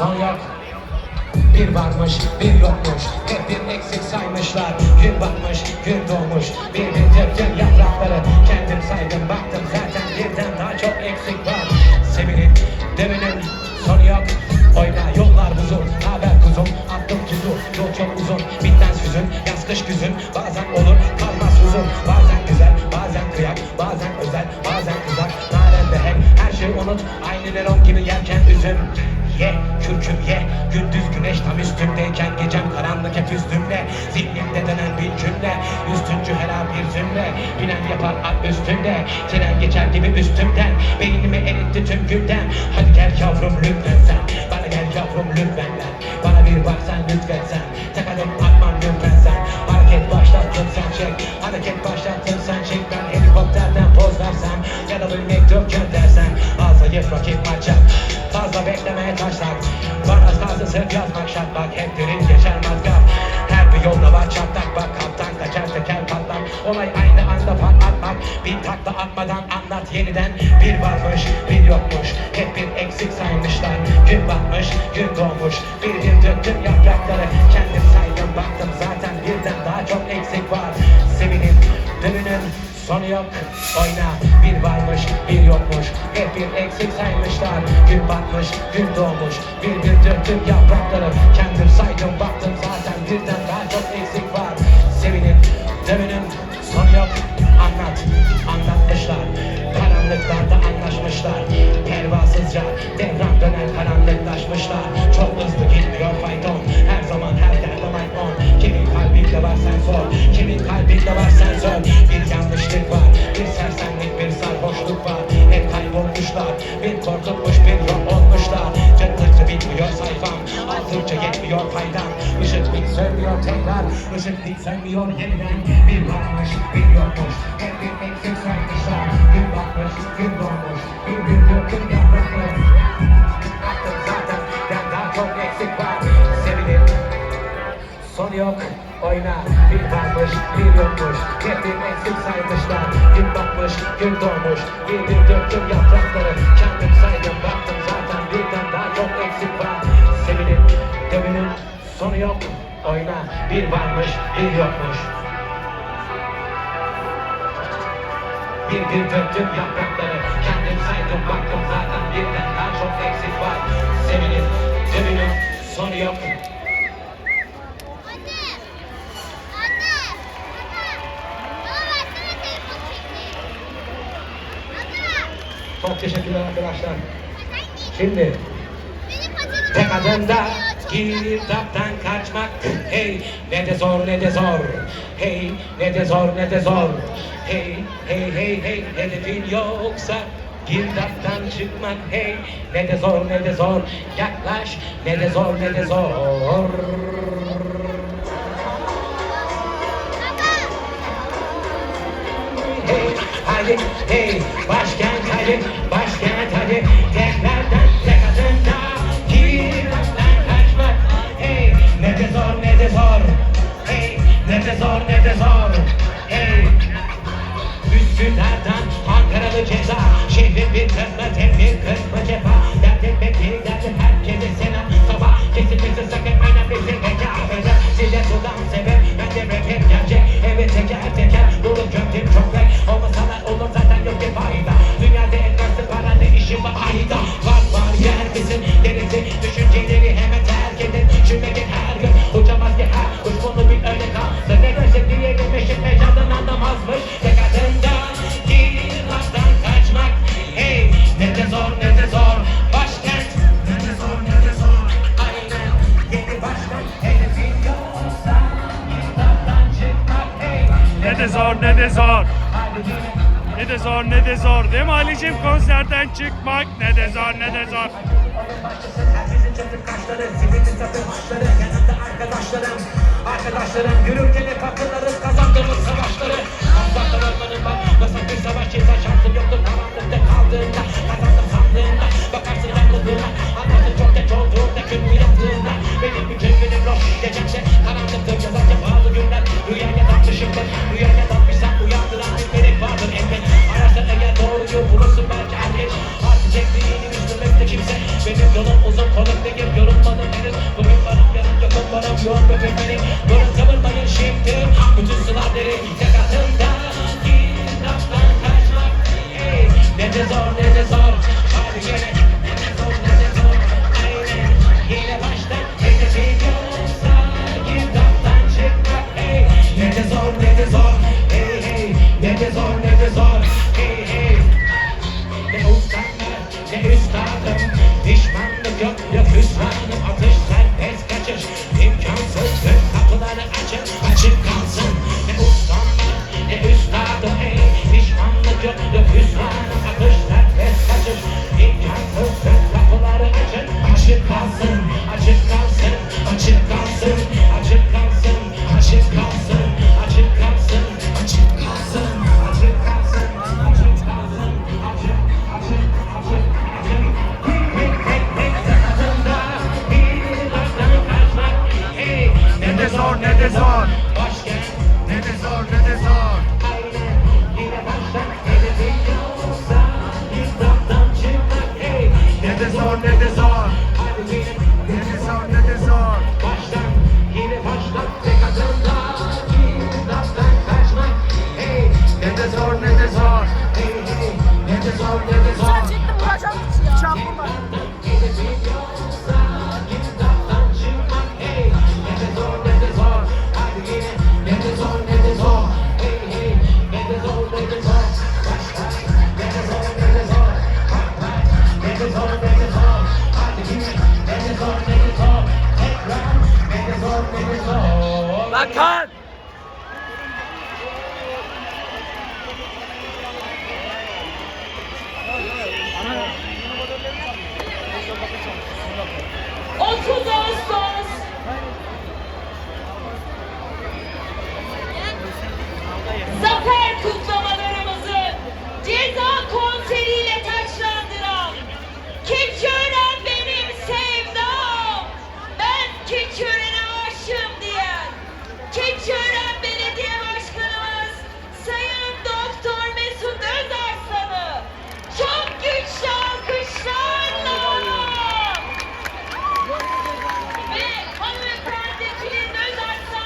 son yok. Bir varmış, bir yokmuş. Hep bir eksik saymışlar. Gün batmış, gün doğmuş. Bir bir tepkin yaprakları Kendim saydım, baktım zaten birden daha çok eksik var. Sevinin, devinin sonu yok. Oyna yollar buzul, haber kuzum? Attım tuzu, yol çok uzun. Bitmez hüzün, yaz kış güzün. Bazen olur, kalmaz huzur. Bazen güzel, bazen kıyak. Bazen özel, bazen kızak Narende hep, her şeyi unut. Aynı Neron gibi yerken üzüm Ye, kürküm ye. Gündüz güneş tam üstümdeyken Gecem karanlık hep üstümde Zihnimde dönen bir cümle Üstüncü her an bir zümre. Binen yapar at üstünde Tren geçer gibi üstümden. Beynimi eritti tüm gündem. Hadi gel yavrum lütfen sen Bana gel yavrum lütfen ben. Bana bir baksan lütfen sen. Tek atmam lütfen sen. Hareket başlattın sen çek. Hareket başlattın sen çek. Ben helikopterden poz versem Ya da bir mektup göndersen Az zayıf rakip maça Fazla beklemeye taşlak Bana fazla sırf yazmak şart bak Hep derin geçer matkap. Her bir yolda var çatlak bak Kaptan kaçar teker patlak. Olay aynı anda patlatmak Bir takla atmadan anlat yeniden. Bir varmış bir yokmuş Hep bir eksik saymışlar. Gün batmış gün doğmuş Bir bir döktüm yaprakları. Kendim saydım baktım zaten birden daha çok eksik var. Sevinin dönünün Sonu yok oyna. Bir varmış bir yokmuş Hep bir eksik saymışlar Gün batmış gün doğmuş Bir bir döktüm yaprakları. Kendim saydım baktım zaten birden daha çok eksik var. Sevinin dövünün sonu yok. Anlat anlatmışlar. Karanlıklarda anlaşmışlar. Pervasızca devran döner karanlıklaşmışlar. Çok hızlı gitmiyor fayton. Her zaman her yerde mic on Kimin kalbinde var sen sor. Kimin kalbinde var sen sor. Bir yanlışlık var Bir sersemlik bir sarhoşluk var. Hep kaybolmuşlar. Bir korkutmuş Işık bir sönmüyor yeniden Bir varmış bir yokmuş. Hep bir eksik saymışlar Gün batmış gün doğmuş. Bir bir döküm yaprakları Aklım zaten ben daha çok eksik var. Sevilin Son yok oyna. Bir varmış bir yokmuş. Hep bir eksik saymışlar Gün batmış gün doğmuş. Bir bir döktüm yaprakları Kendim saydım oyna. Bir varmış bir yokmuş. Bir bir döktüm yaprakları. Kendim saydım baktım zaten birden daha çok eksik var. Sevinin dövünün sonu yok! Çok teşekkürler arkadaşlar. Şimdi Tek adımda girdaptan kaçmak. Hey ne de zor ne de zor. Hey ne de zor ne de zor. Hey hey hey hey hedefin yoksa? Girdaptan çıkmak. Hey ne de zor ne de zor. Yaklaş ne de zor ne de zor. Hey hadi. Hey başkent hadi. Başkent hadi. Tekrardan zor ne de zor zor ne de zor. Ne de zor. Değil mi Ali'cim konserden çıkmak ne de zor ne de zor. Arkadaşlarım, arkadaşlarım Yürürken hep hatırlarız kazandığımız savaşları 30 Ağustos. Zafer kutlamalarımızı ceza konseriyle taçlandıran Keçören benim sevdam. Ben Keçören'e aşığım diyen Keçören